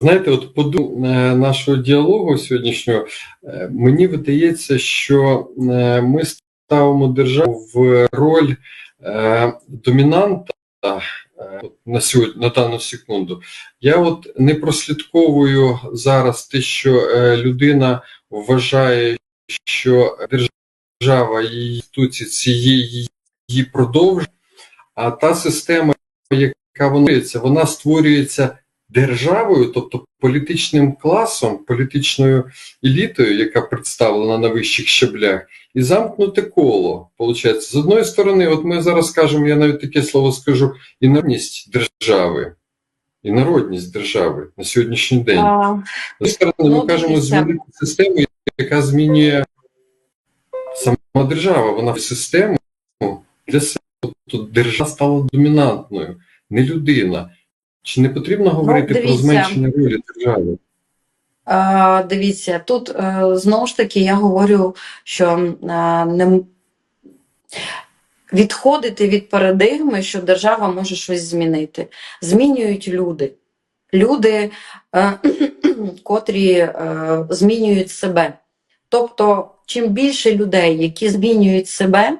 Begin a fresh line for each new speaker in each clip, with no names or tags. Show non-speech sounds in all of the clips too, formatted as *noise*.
Знаєте, от по е, нашого діалогу сьогоднішнього, е, мені видається, що е, ми ставимо державу в роль домінанта на сьогодні, на дану секунду. Я от не прослідковую зараз те, що людина вважає, що держава і інституції це її, продовження, а та система, яка вона створюється, вона створюється державою, тобто політичним класом, політичною елітою, яка представлена на вищих щаблях, і замкнуте коло. Получається, з одної сторони, от ми зараз кажемо, я навіть таке слово скажу, інородність держави. І народність держави на сьогоднішній день.
А,
З сторони, ми кажемо змінити систему, яка змінює сама держава. Вона в систему для себе. Тобто держава стала домінантною, не людина. Чи не потрібно говорити про
Ну, дивіться.
зменшення ролі держави?
а, дивіться, тут е, знову ж таки я говорю, що е, не відходити від парадигми, що держава може щось змінити. Змінюють люди. Люди, е, *clears throat* котрі е, змінюють себе. Тобто, чим більше людей, які змінюють себе,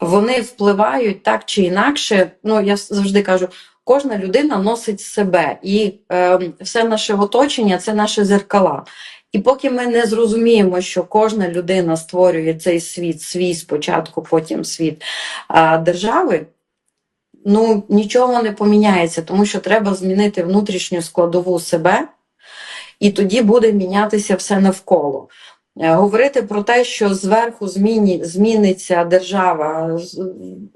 вони впливають так чи інакше. Ну, я завжди кажу, кожна людина носить себе, і е, все наше оточення це наші зеркала. І поки ми не зрозуміємо, що кожна людина створює цей світ, свій спочатку, потім світ е, держави, ну нічого не поміняється, тому що треба змінити внутрішню складову себе, і тоді буде мінятися все навколо. Е, Говорити про те, що зверху зміні, зміниться держава,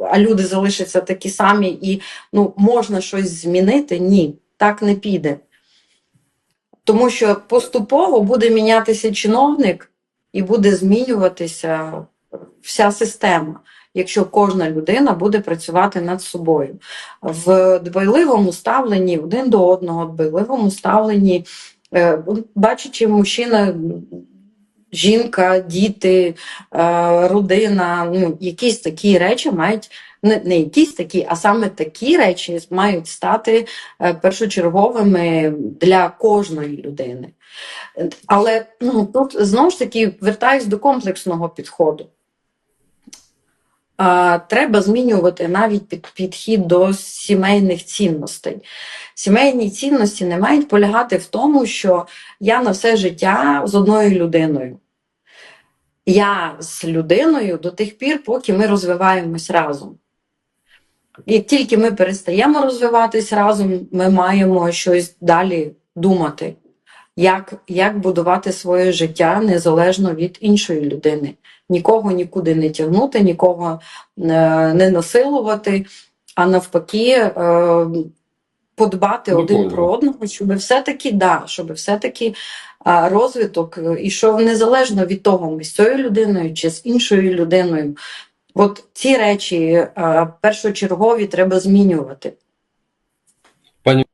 а люди залишаться такі самі, і ну, можна щось змінити, ні, так не піде. Тому що поступово буде мінятися чиновник і буде змінюватися вся система, якщо кожна людина буде працювати над собою. В дбайливому ставленні один до одного, в дбайливому ставленні, е, бачачи мужчина, жінка, діти, е, родина, ну, якісь такі речі мають. Не, не якісь такі, а саме такі речі мають стати е, першочерговими для кожної людини. Але ну, тут знову ж таки вертаюсь до комплексного підходу. Треба змінювати навіть під, підхід до сімейних цінностей. Сімейні цінності не мають полягати в тому, що я на все життя з одною людиною. Я з людиною до тих пір, поки ми розвиваємось разом. Як тільки ми перестаємо розвиватись разом, ми маємо щось далі думати, як, як будувати своє життя незалежно від іншої людини. Нікого нікуди не тягнути, нікого е, не насилувати, а навпаки, е, подбати один про одного, щоб все-таки да, щоб все-таки а, розвиток е, ішов незалежно від того, ми з цією людиною чи з іншою людиною. От ці речі е, першочергові треба змінювати.